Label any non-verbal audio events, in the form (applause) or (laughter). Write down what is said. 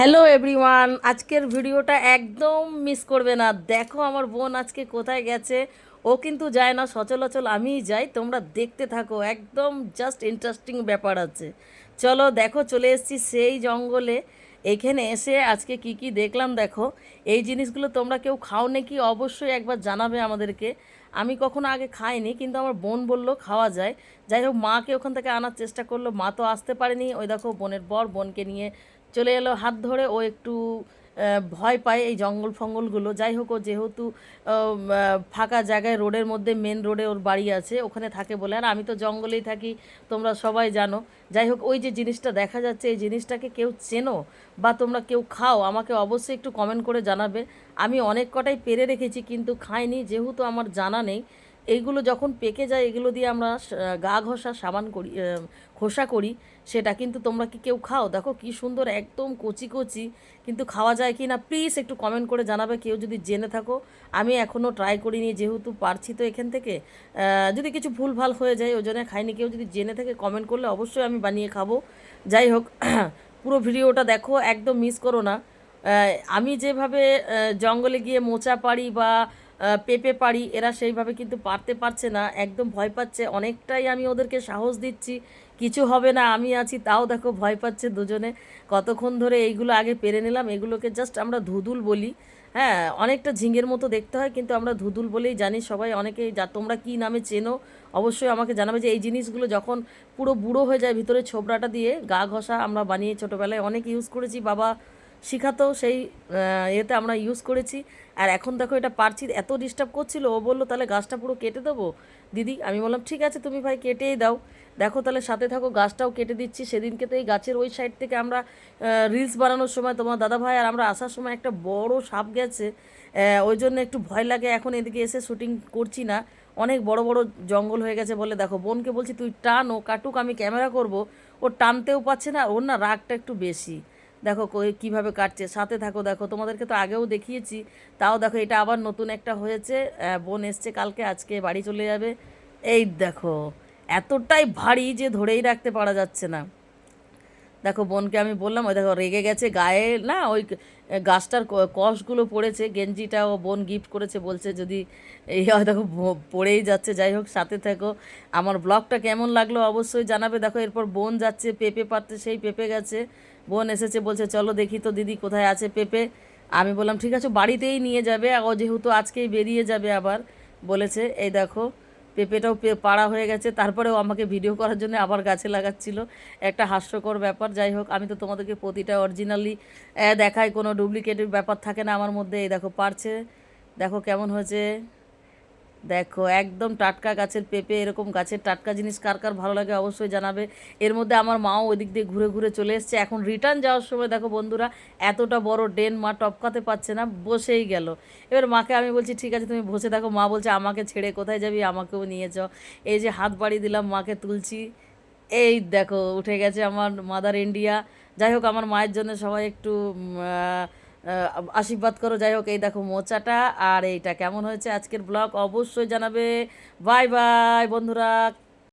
Hello everyone আজকের ভিডিওটা একদম মিস করবে না। দেখো আমার বোন আজকে কোথায় গেছে। ও কিন্তু যায় না, সচলাচল আমিই যাই। তোমরা দেখতে থাকো, একদম জাস্ট ইন্টারেস্টিং ব্যাপার আছে। চলো, দেখো, চলে এসেছি সেই জঙ্গলে। এখানে এসে আজকে কি কি দেখলাম দেখো। এই জিনিসগুলো তোমরা কেউ খাও নাকি অবশ্যই একবার জানাবে আমাদেরকে। আমি কখনো আগে খাইনি, কিন্তু আমার বোন বলল খাওয়া যায়। যাই হোক, মাকে ওখান থেকে আনার চেষ্টা করল। মা তো আসতে পারেনি। ওই দেখো, বোনের বর বোনকে নিয়ে চলে এলো হাত ধরে, ও একটু ভয় পায় এই জঙ্গল ফঙ্গলগুলো। যাই হোক, ও যেহেতু ফাঁকা জায়গায় রোডের মধ্যে মেন রোডে ওর বাড়ি আছে, ওখানে থাকে বলে। আর আমি তো জঙ্গলেই থাকি, তোমরা সবাই জানো। যাই হোক, ওই যে জিনিসটা দেখা যাচ্ছে, এই জিনিসটাকে কেউ চেনো বা তোমরা কেউ খাও, আমাকে অবশ্যই একটু কমেন্ট করে জানাবে। আমি অনেক কটাই পেরে রেখেছি, কিন্তু খাইনি, যেহেতু আমার জানা নেই। এইগুলো যখন পেকে যায়, এগুলো দিয়ে আমরা গা ঘষা সাবান করি খোসা করি, সেটা কিন্তু তোমরা কি কেউ খাও? দেখো কি সুন্দর, একদম কচি কচি, কিন্তু খাওয়া যায় কি না? প্লিজ একটু কমেন্ট করে জানাবে, কেউ যদি জেনে থাকো। আমি এখনও ট্রাই করিনি, যেহেতু পারছি তো এখান থেকে। যদি কিছু ভুল ভালো হয়ে যায়, ওই জন্য খাইনি, কেউ যদি জেনে থাকে কমেন্ট করলে অবশ্যই আমি বানিয়ে খাব। যাই হোক, (clears throat) পুরো ভিডিওটা দেখো, একদম মিস করো না। আমি যেভাবে জঙ্গলে গিয়ে মোচা পারি বা পেঁপে পারি এরা সেইভাবে কিন্তু পারতে পারছে না, একদম ভয় পাচ্ছে। অনেকটাই আমি ওদেরকে সাহস দিচ্ছি, কিছু হবে না, আমি আছি, তাও দেখো ভয় পাচ্ছে দুজনে। কতক্ষণ ধরে এইগুলো আগে পেরে নিলাম, এগুলোকে জাস্ট আমরা ধুদুল বলি। হ্যাঁ অনেকটা ঝিঙের মতো দেখতে হয়, কিন্তু আমরা ধুদুল বলেই জানি সবাই। অনেকেই যা, তোমরা কী নামে চেনো, অবশ্যই আমাকে জানাবে যে এই জিনিসগুলো যখন পুরো বুড়ো হয়ে যায় ভিতরে ছোবড়াটা দিয়ে, গা ঘষা আমরা বানিয়ে ছোটোবেলায় অনেক ইউজ করেছি, বাবা শিখাতো সেই এতে আমরা ইউজ করেছি। আর এখন দেখো এটা পারছি এত ডিস্টার্ব করছিল, ও বলল, তাহলে গাছটা পুরো কেটে দেবো? দিদি, আমি বললাম, ঠিক আছে, তুমি ভাই কেটেই দাও। দেখো তাহলে সাথে থাকো, গাছটাও কেটে দিচ্ছি। সেদিনকে তো এই গাছের ওই সাইড থেকে আমরা রিলস বানানোর সময় তোমার দাদা ভাই আর আমরা আসার সময় একটা বড় সাপ গেছে। ওই জন্য একটু ভয় লাগে, এখন এদিকে এসে শুটিং করছি না। অনেক বড় বড় জঙ্গল হয়ে গেছে বলে দেখো, বোনকে বলছি, তুই টান, ও কাটুক, আমি ক্যামেরা করব। ও টানতেও পারছে না, ওর না রাগটা একটু বেশি। দেখো কীভাবে কাটছে, সাথে থাকো, দেখো, তোমাদেরকে তো আগেও দেখিয়েছি, তাও দেখো এটা আবার নতুন একটা হয়েছে বোন এসছে কালকে, আজকে বাড়ি চলে যাবে। এই দেখো, এতটাই ভারী যে ধরেই রাখতে পারা যাচ্ছে না। দেখো, বোনকে আমি বললাম, ওই দেখো, রেগে গেছে গায়ে, না, ওই গাছটার কষগুলো পড়েছে, গেঞ্জিটা ও বোন গিফট করেছে, বলছে যদি এই হয়, দেখো পড়েই যাচ্ছে, যাই হোক, সাথে থাকো। আমার ব্লগটা কেমন লাগল অবশ্যই জানাবে। দেখো, এরপর বোন যাচ্ছে, পেঁপে পারতে সেই পেঁপে গেছে। বোন এসেছে, বলছে, চলো দেখি তো দিদি কোথায় আছে পেঁপে। আমি বললাম, ঠিক আছে, বাড়িতেই নিয়ে যাবে। ও যেহেতু আজকেই বেরিয়ে যাবে আবার। বলেছে, এই দেখো, পেঁপেটাও পাড়া হয়ে গেছে। তারপরেও আমাকে ভিডিও করার জন্য আবার গাছে লাগাচ্ছিল। একটা হাস্যকর ব্যাপার। যাই হোক, আমি তো তোমাদেরকে প্রতিটা অরিজিনালি দেখাই, কোনো ডুপ্লিকেটের ব্যাপার থাকে না আমার মধ্যে। এই দেখো, পারছে। দেখো কেমন হয়েছে। দেখো, একদম টাটকা গাছের পেঁপে, এরকম গাছের টাটকা জিনিস কার কার ভালো লাগে অবশ্যই জানাবে। এর মধ্যে আমার মাও ওই দিক দিয়ে ঘুরে ঘুরে চলে এসছে। এখন রিটার্ন যাওয়ার সময় দেখো বন্ধুরা, এতটা বড় ডেন মা টপকাতে পারছে না, বসেই গেল। এবার মাকে আমি বলছি, ঠিক আছে, তুমি বসে দেখো মা বলছে, আমাকে ছেড়ে কোথায় যাবি? আমাকেও নিয়ে যাও। এই যে হাত বাড়ি দিলাম মাকে তুলছি। এই দেখো, উঠে গেছে আমার মাদার ইন্ডিয়া যাই হোক, আমার মায়ের জন্য সবাই একটু আশীর্বাদ করো। যাই হোক, এই দেখো মোচাটা, আর এইটা কেমন হয়েছে আজকের ব্লগ অবশ্যই জানাবে। বাই বাই বন্ধুরা।